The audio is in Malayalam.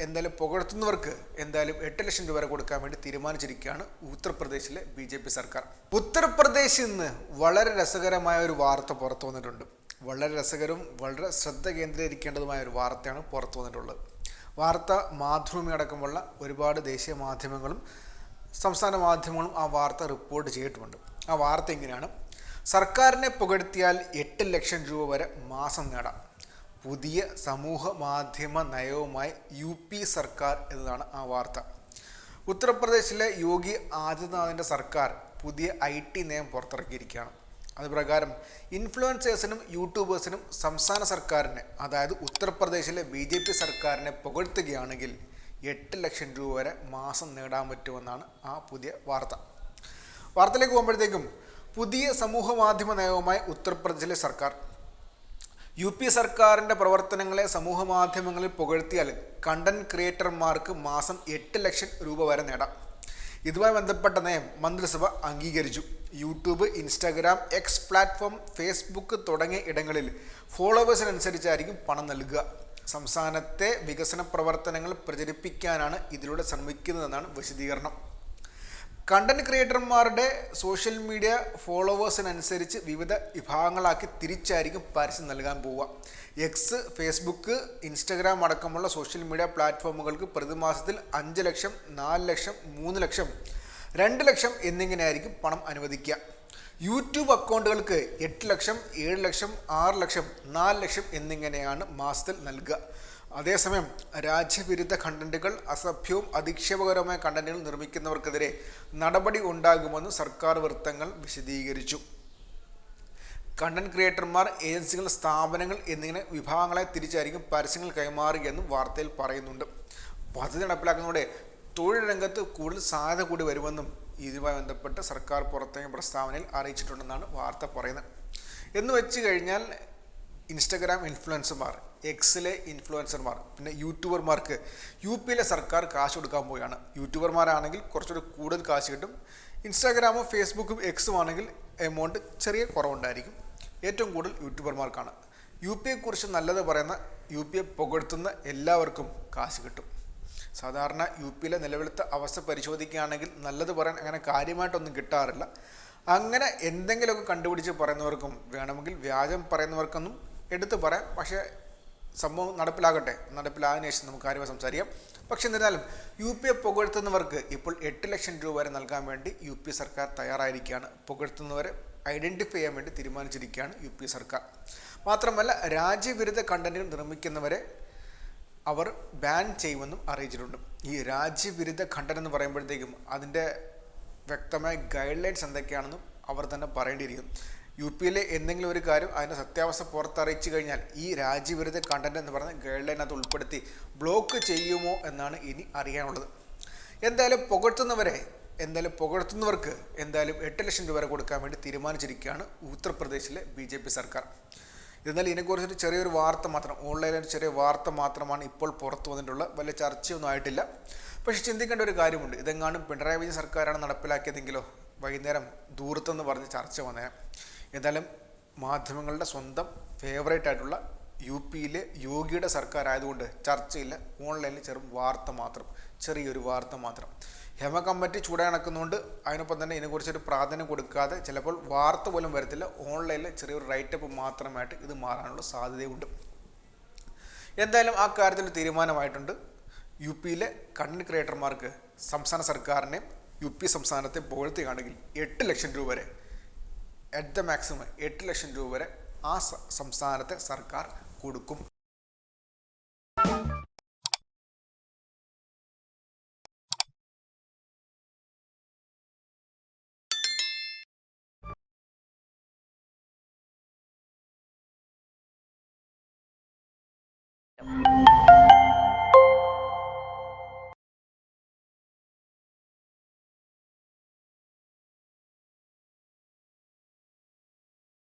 എന്തായാലും പുകഴ്ത്തുന്നവർക്ക് എന്തായാലും എട്ട് ലക്ഷം രൂപ വരെ കൊടുക്കാൻ വേണ്ടി തീരുമാനിച്ചിരിക്കുകയാണ് ഉത്തർപ്രദേശിലെ ബി ജെ പി സർക്കാർ. ഉത്തർപ്രദേശിൽ നിന്ന് വളരെ രസകരമായ ഒരു വാർത്ത പുറത്തു വന്നിട്ടുണ്ട്. വളരെ രസകരവും വളരെ ശ്രദ്ധ കേന്ദ്രീകരിക്കേണ്ടതുമായ ഒരു വാർത്തയാണ് പുറത്തു വന്നിട്ടുള്ളത്. വാർത്ത മാതൃഭൂമി അടക്കമുള്ള ഒരുപാട് ദേശീയ മാധ്യമങ്ങളും സംസ്ഥാന മാധ്യമങ്ങളും ആ വാർത്ത റിപ്പോർട്ട് ചെയ്തിട്ടുമുണ്ട്. ആ വാർത്ത എങ്ങനെയാണ്? സർക്കാരിനെ പുകഴ്ത്തിയാൽ എട്ട് ലക്ഷം രൂപ വരെ മാസം നേടാം. പുതിയ സമൂഹ മാധ്യമ നയവുമായി യു പി സർക്കാർ എന്നതാണ് ആ വാർത്ത. ഉത്തർപ്രദേശിലെ യോഗി ആദിത്യനാഥിന്റെ സർക്കാർ പുതിയ ഐ ടി നയം പുറത്തിറക്കിയിരിക്കുകയാണ്. അത് പ്രകാരം ഇൻഫ്ലുവൻസേഴ്സിനും യൂട്യൂബേഴ്സിനും സംസ്ഥാന സർക്കാരിനെ അതായത് ഉത്തർപ്രദേശിലെ ബി ജെ പി സർക്കാരിനെ പുകഴ്ത്തുകയാണെങ്കിൽ എട്ട് ലക്ഷം രൂപ വരെ മാസം നേടാൻ പറ്റുമെന്നാണ് ആ പുതിയ വാർത്ത. വാർത്തയിലേക്ക് പോകുമ്പോഴത്തേക്കും പുതിയ സമൂഹ മാധ്യമ നയവുമായി ഉത്തർപ്രദേശിലെ സർക്കാർ യു പി സർക്കാരിന്റെ പ്രവർത്തനങ്ങളെ സമൂഹ മാധ്യമങ്ങളിൽ പുകഴ്ത്തിയാൽ കണ്ടന്റ് ക്രിയേറ്റർമാർക്ക് മാസം എട്ട് ലക്ഷം രൂപ വരെ നേടാം. ഇതുമായി ബന്ധപ്പെട്ട നയം മന്ത്രിസഭ അംഗീകരിച്ചു. YouTube Instagram X platform Facebook തുടങ്ങിയ ഇടങ്ങളിൽ ഫോളോവേഴ്സിനനുസരിച്ചായിരിക്കും പണം നൽകുക. സംസ്ഥാനത്തെ വികസന പ്രവർത്തനങ്ങൾ പ്രചരിപ്പിക്കാനാണ് ഇതിലൂടെ ശ്രമിക്കുന്നതെന്നാണ് വിശദീകരണം. കണ്ടന്റ് ക്രിയേറ്റർമാരുടെ സോഷ്യൽ മീഡിയ ഫോളോവേഴ്സിനനുസരിച്ച് വിവിധ വിഭാഗങ്ങളാക്കി തിരിച്ചായിരിക്കും പരസ്യം നൽകാൻ പോവുക. എക്സ് ഫേസ്ബുക്ക് ഇൻസ്റ്റഗ്രാം അടക്കമുള്ള സോഷ്യൽ മീഡിയ പ്ലാറ്റ്ഫോമുകൾക്ക് പ്രതിമാസത്തിൽ അഞ്ച് ലക്ഷം നാല് ലക്ഷം മൂന്ന് ലക്ഷം രണ്ട് ലക്ഷം എന്നിങ്ങനെയായിരിക്കും പണം അനുവദിക്കുക. യൂട്യൂബ് അക്കൗണ്ടുകൾക്ക് എട്ട് ലക്ഷം ഏഴ് ലക്ഷം ആറ് ലക്ഷം നാല് ലക്ഷം എന്നിങ്ങനെയാണ് മാസത്തിൽ നൽകുക. അതേസമയം രാജ്യവിരുദ്ധ കണ്ടന്റുകൾ അസഭ്യവും അധിക്ഷേപകരവുമായ കണ്ടന്റുകൾ നിർമ്മിക്കുന്നവർക്കെതിരെ നടപടി ഉണ്ടാകുമെന്ന് സർക്കാർ വൃത്തങ്ങൾ വിശദീകരിച്ചു. കണ്ടന്റ് ക്രിയേറ്റർമാർ ഏജൻസികൾ സ്ഥാപനങ്ങൾ എന്നിങ്ങനെ വിഭാഗങ്ങളെ തിരിച്ചായിരിക്കും പരസ്യങ്ങൾ കൈമാറുകയെന്നും വാർത്തയിൽ പറയുന്നുണ്ട്. പദ്ധതി നടപ്പിലാക്കുന്നതോടെ തൊഴിൽ രംഗത്ത് കൂടുതൽ സാധ്യത കൂടി വരുമെന്നും ഇതുമായി ബന്ധപ്പെട്ട് സർക്കാർ പുറത്തിറങ്ങിയ പ്രസ്താവനയിൽ അറിയിച്ചിട്ടുണ്ടെന്നാണ് വാർത്ത പറയുന്നത്. എന്ന് വെച്ച് കഴിഞ്ഞാൽ ഇൻസ്റ്റഗ്രാം ഇൻഫ്ലുവൻസർമാർ എക്സിലെ ഇൻഫ്ലുവൻസർമാർ പിന്നെ യൂട്യൂബർമാർക്ക് യു പിയിലെ സർക്കാർ കാശ് കൊടുക്കാൻ പോവുകയാണ്. യൂട്യൂബർമാരാണെങ്കിൽ കുറച്ചുകൂടി കൂടുതൽ കാശ് കിട്ടും. ഇൻസ്റ്റാഗ്രാമും ഫേസ്ബുക്കും എക്സും ആണെങ്കിൽ എമൗണ്ട് ചെറിയ കുറവുണ്ടായിരിക്കും. ഏറ്റവും കൂടുതൽ യൂട്യൂബർമാർക്കാണ് യു പി എക്കുറിച്ച് നല്ലത് പറയുന്ന യു പി എ പുകഴ്ത്തുന്ന എല്ലാവർക്കും കാശ് കിട്ടും. സാധാരണ യു പിയിലെ നിലവിലത്തെ അവസ്ഥ പരിശോധിക്കുകയാണെങ്കിൽ നല്ലത് പറയാൻ അങ്ങനെ കാര്യമായിട്ടൊന്നും കിട്ടാറില്ല. അങ്ങനെ എന്തെങ്കിലുമൊക്കെ കണ്ടുപിടിച്ച് പറയുന്നവർക്കും വേണമെങ്കിൽ വ്യാജം പറയുന്നവർക്കൊന്നും എടുത്തു പറയാം. പക്ഷേ സംഭവം നടപ്പിലാകട്ടെ. നടപ്പിലായതിനു ശേഷം നമുക്ക് കാര്യമായി സംസാരിക്കാം. പക്ഷെ എന്നിരുന്നാലും യു പി എ പുകഴ്ത്തുന്നവർക്ക് ഇപ്പോൾ എട്ട് ലക്ഷം രൂപ വരെ നൽകാൻ വേണ്ടി യു പി സർക്കാർ തയ്യാറായിരിക്കുകയാണ്. പുകഴ്ത്തുന്നവരെ ഐഡന്റിഫൈ ചെയ്യാൻ വേണ്ടി തീരുമാനിച്ചിരിക്കുകയാണ് യു പി സർക്കാർ. മാത്രമല്ല രാജ്യവിരുദ്ധ കണ്ടന്റുകൾ നിർമ്മിക്കുന്നവരെ അവർ ബാൻ ചെയ്യുമെന്നും അറിയിച്ചിട്ടുണ്ട്. ഈ രാജ്യവിരുദ്ധ ഖണ്ഡനം എന്ന് പറയുമ്പോഴത്തേക്കും അതിന്റെ വ്യക്തമായ ഗൈഡ് ലൈൻസ് എന്തൊക്കെയാണെന്നും അവർ തന്നെ പറയേണ്ടിയിരിക്കും യു പിയിലെ എന്തെങ്കിലും ഒരു കാര്യം അതിന്റെ സത്യാവസ്ഥ പുറത്തറിയിച്ചു കഴിഞ്ഞാൽ ഈ രാജ്യവിരുദ്ധ കണ്ടന്റ് എന്ന് പറഞ്ഞ ഗൈഡ് അത് ഉൾപ്പെടുത്തി ബ്ലോക്ക് ചെയ്യുമോ എന്നാണ് ഇനി അറിയാനുള്ളത്. എന്തായാലും പുകഴ്ത്തുന്നവരെ എന്തായാലും പുകഴ്ത്തുന്നവർക്ക് എന്തായാലും എട്ട് ലക്ഷം രൂപ വരെ കൊടുക്കാൻ വേണ്ടി തീരുമാനിച്ചിരിക്കുകയാണ് ഉത്തർപ്രദേശിലെ ബി ജെ പി സർക്കാർ. എന്നാൽ ഇതിനെക്കുറിച്ചൊരു ചെറിയൊരു വാർത്ത മാത്രം ഓൺലൈനിൽ ചെറിയ വാർത്ത മാത്രമാണ് ഇപ്പോൾ പുറത്തു വന്നിട്ടുള്ള വലിയ ചർച്ചയൊന്നും ആയിട്ടില്ല. പക്ഷേ ചിന്തിക്കേണ്ട ഒരു കാര്യമുണ്ട്. ഇതെങ്ങാനും പിണറായി വിജയൻ സർക്കാരാണ് നടപ്പിലാക്കിയതെങ്കിലോ വൈകുന്നേരം ദൂരത്തെന്ന് പറഞ്ഞ് ചർച്ച വന്നേ എന്തായാലും മാധ്യമങ്ങളുടെ സ്വന്തം ഫേവറേറ്റ് ആയിട്ടുള്ള യു പിയിലെ യോഗിയുടെ സർക്കാർ ആയതുകൊണ്ട് ചർച്ചയില്ല ഓൺലൈനിൽ ചെറും വാർത്ത മാത്രം ചെറിയൊരു വാർത്ത മാത്രം. ഹെമ കമ്മിറ്റി ചൂടാണക്കുന്നുകൊണ്ട് അതിനൊപ്പം തന്നെ ഇതിനെക്കുറിച്ചൊരു പ്രാധാന്യം കൊടുക്കാതെ ചിലപ്പോൾ വാർത്ത പോലും വരത്തില്ല. ഓൺലൈനിൽ ചെറിയൊരു റൈറ്റപ്പ് മാത്രമായിട്ട് ഇത് മാറാനുള്ള സാധ്യതയുണ്ട്. എന്തായാലും ആ കാര്യത്തിൽ തീരുമാനമായിട്ടുണ്ട്. യു പിയിലെ കണ്ടന്റ് ക്രിയേറ്റർമാർക്ക് സംസ്ഥാന സർക്കാരിനെ യു പി സംസ്ഥാനത്തെ പുകഴ്ത്തുകയാണെങ്കിൽ എട്ട് ലക്ഷം രൂപ വരെ അറ്റ് ദ മാക്സിമം എട്ട് ലക്ഷം രൂപ വരെ ആ സംസ്ഥാനത്തെ സർക്കാർ കൊടുക്കും.